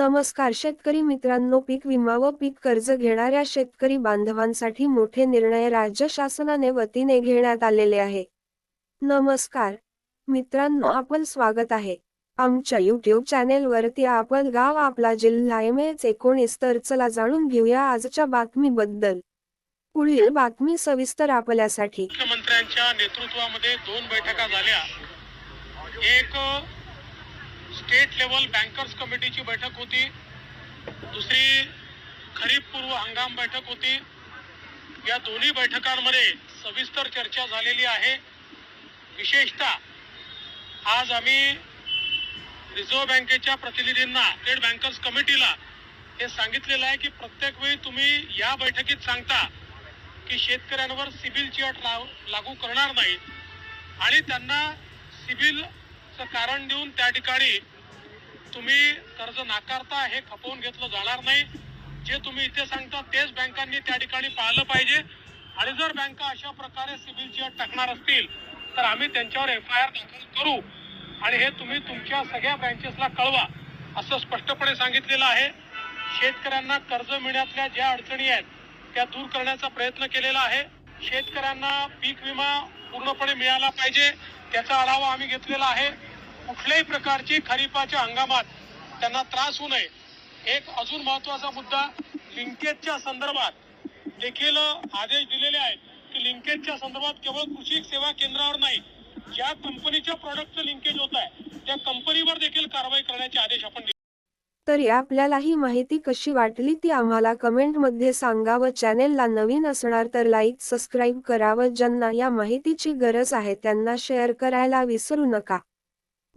नमस्कार. शेतकरी मित्रांनो पीक विमा व पीक कर्ज घेणाऱ्या शेतकरी बांधवांसाठी मोठे निर्णय राज्य शासनाने वतीने घेण्यात आलेले आहे. नमस्कार. मित्रांनो आपण स्वागत आहे. आमच्या युट्यूब चॅनेल वरती आपण गाव आपला जिल्हा एम एच एकोणीस तर चला जाणून घेऊया आजच्या बातमीबद्दल. पुढील बातमी सविस्तर आपल्यासाठी. मुख्यमंत्र्यांच्या नेतृत्वामध्ये दोन बैठका झाल्या. एक स्टेट लेवल बँकर्स कमिटीची बैठक होती. दुसरी खरीप पूर्व हंगाम बैठक होती. या दोन्ही बैठकांमध्ये सविस्तर चर्चा झालेली आहे. विशेषतः आज आम्ही रिझर्व्ह बँकेच्या प्रतिनिधींना स्टेट बँकर्स कमिटीला हे सांगितलेलं आहे की प्रत्येक वेळी तुम्ही या बैठकीत सांगता की शेतकऱ्यांवर सिबिलची अट लागू करणार नाही आणि त्यांना सिबिलचं कारण देऊन त्या ठिकाणी तुम्ही कर्ज नाकारता हे खपवून घेतलं जाणार नाही. जे तुम्ही इथे सांगता तेच बँकांनी त्या ठिकाणी पाळलं पाहिजे. आणि जर बँका अशा प्रकारे सिबिलची अट टाकणार असतील तर आम्ही त्यांच्यावर एफ आय आर दाखल करू. आणि हे तुम्ही तुमच्या सगळ्या ब्रँचेसला कळवा असं स्पष्टपणे सांगितलेलं आहे. शेतकऱ्यांना कर्ज मिळण्यातल्या ज्या अडचणी आहेत त्या दूर करण्याचा प्रयत्न केलेला आहे. शेतकऱ्यांना पीक विमा पूर्णपणे मिळाला पाहिजे त्याचा आढावा आम्ही घेतलेला आहे. कुठल्याही प्रकारची खरीपाच्या हंगामात त्यांना त्रास होऊ नये. एक अजून महत्त्वाचा मुद्दा लिंकेजच्या संदर्भात देखील आदेश दिलेले आहेत की लिंकेजच्या संदर्भात केवळ कृषी सेवा केंद्रावर नाही ज्या कंपनीच्या प्रॉडक्टचं लिंकेज होत आहे त्या कंपनीवर देखील कारवाई करण्याचे आदेश आपण दिले. तरी आपल्याला ही माहिती कशी वाटली ती आम्हाला कमेंटमध्ये सांगा व चॅनेलला नवीन असणार तर लाईक सबस्क्राईब करा व ज्यांना या माहितीची गरज आहे त्यांना शेअर करायला विसरू नका.